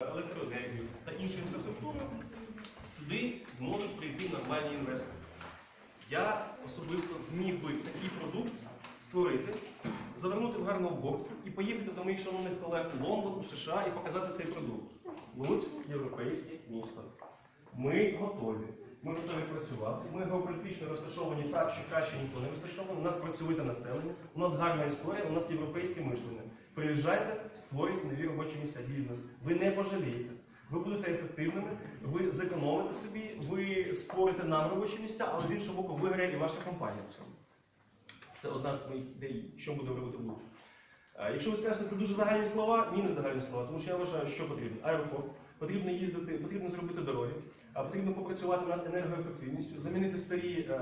електроенергію та іншу інфраструктуру, сюди зможуть прийти нормальні інвестори. Я особисто зміг би такий продукт створити, завернути в гарну обгортку і поїхати до моїх шановних колег у Лондон, у США і показати цей продукт. Луць європейське місто. Ми готові. Ми готові працювати. Ми геополітично розташовані так, що краще ніхто не розташований. У нас працьовите населення, у нас гарна історія, у нас європейське мишлення. Приїжджайте, створюйте нові робочі місця, бізнес. Ви не пожалієте. Ви будете ефективними, ви зекономите собі, ви створите нам робочі місця, але з іншого боку, виграє і ваша компанія в цьому. Це одна з моїх ідей, що будемо робити Луцьку. Е, Якщо ви скажете, це дуже загальні слова, ні, не загальні слова, тому що я вважаю, що потрібно. Аеропорт, потрібно їздити, потрібно зробити дороги, потрібно попрацювати над енергоефективністю, замінити старі, е,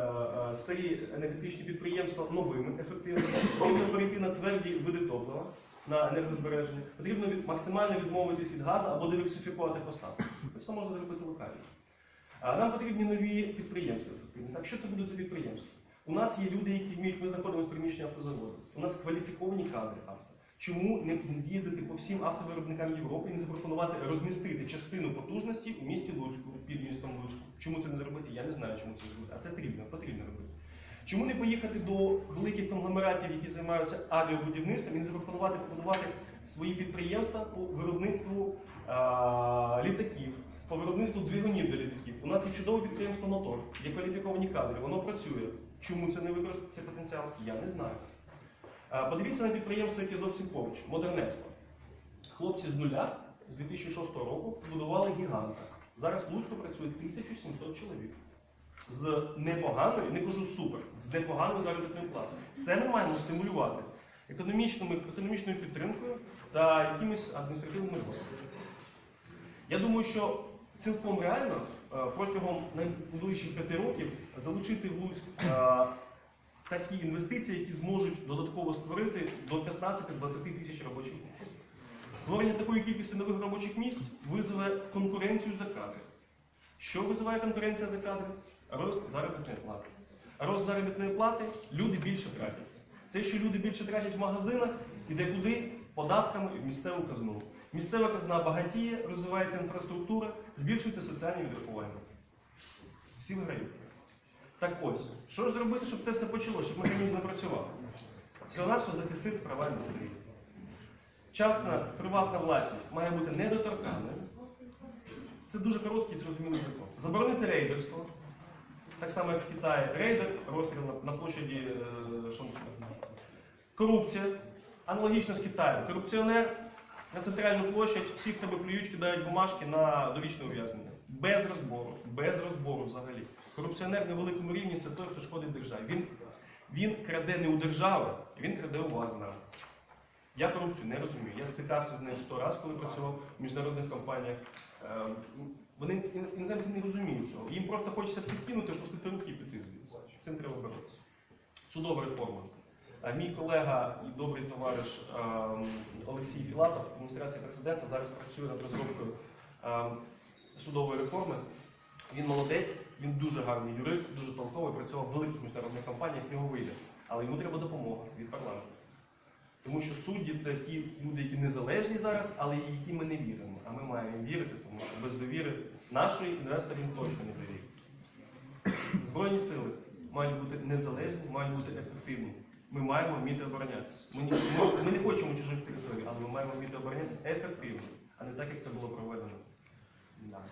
е, старі енергетичні підприємства новими ефективними, потрібно перейти на тверді види топлива, на енергозбереження, потрібно від, максимально відмовитись від газу або диверсифікувати поставки. Це все можна зробити локально. Нам потрібні нові підприємства ефективні. Так, що це будуть за підприємства? У нас є люди, які вміють, ми знаходимося в приміщенні автозаводу. У нас кваліфіковані кадри авто. Чому не з'їздити по всім автовиробникам Європи і не запропонувати розмістити частину потужності у місті Луцьку, під містом Луцьку? Чому це не зробити? Я не знаю, чому це зробити. А це потрібно, потрібно робити. Чому не поїхати до великих конгломератів, які займаються авіабудівництвом, і не запропонувати побудувати свої підприємства по виробництву а, літаків, по виробництву двигунів для літаків? У нас є чудове підприємство Мотор, є кваліфіковані кадри, воно працює. Чому це не використати цей потенціал? Я не знаю. А, Подивіться на підприємство, яке зовсім поруч, Модернецько. Хлопці з нуля з 2006 року будували гіганта. Зараз в Луцьку працює 1700 чоловік. З непоганою, не кажу супер, з непоганою заробітною платою. Це ми маємо стимулювати економічною, економічною підтримкою та якимись адміністративними розвитками. Я думаю, що цілком реально е, протягом найближчих п'яти років залучити в Луцьк е, такі інвестиції, які зможуть додатково створити до 15-20 тисяч робочих місць. Створення такої кількості нових робочих місць визове конкуренцію за кадри. Що визиває конкуренція за кадри? Рост заробітної плати. Рост заробітної плати люди більше тратять. Це, що люди більше тратять в магазинах, іде куди? Податками в місцеву казну. Місцева казна багатіє, розвивається інфраструктура, збільшується соціальні відрахування. Всі виграють. Так ось, що ж зробити, щоб це все почалося, щоб механізм запрацював? Всього навсього захистити права інвесторів. Частна приватна власність має бути недоторканною. Це дуже короткий і зрозумілий закон. Заборонити рейдерство, так само як в Китаї. Рейдер, розстріл на, на площаді е, Шансу. Корупція. Аналогічно з Китаєм. Корупціонер на центральну площадь, всі, в тебе плюють, кидають бумажки на довічне ув'язнення. Без розбору, без розбору взагалі. Корупціонер на великому рівні це той, хто шкодить державі. Він, він краде не у держави, він краде у вас зараз. Я корупцію не розумію. Я стикався з нею сто разів, коли працював в міжнародних компаніях. Е, Вони ін- іноземці не розуміють цього. Їм просто хочеться все кинути, опустити руки і піти звідси. З цим треба боротися. Судова реформа. Е, Мій колега і добрий товариш е, Олексій Філатов в адміністрації президента зараз працює над розробкою е, судової реформи. Він молодець, він дуже гарний юрист, дуже толковий, працював в великих міжнародних компаніях, в нього вийде. Але йому треба допомога від парламенту. Тому що судді це ті люди, які незалежні зараз, але які ми не віримо. А ми маємо вірити, тому що без довіри нашої інвестор точно не довірить. Збройні сили мають бути незалежні, мають бути ефективні. Ми маємо вміти оборонятися. Ми, ми, ми не хочемо чужих територій, але ми маємо вміти оборонятися ефективно, а не так, як це було проведено 嗯样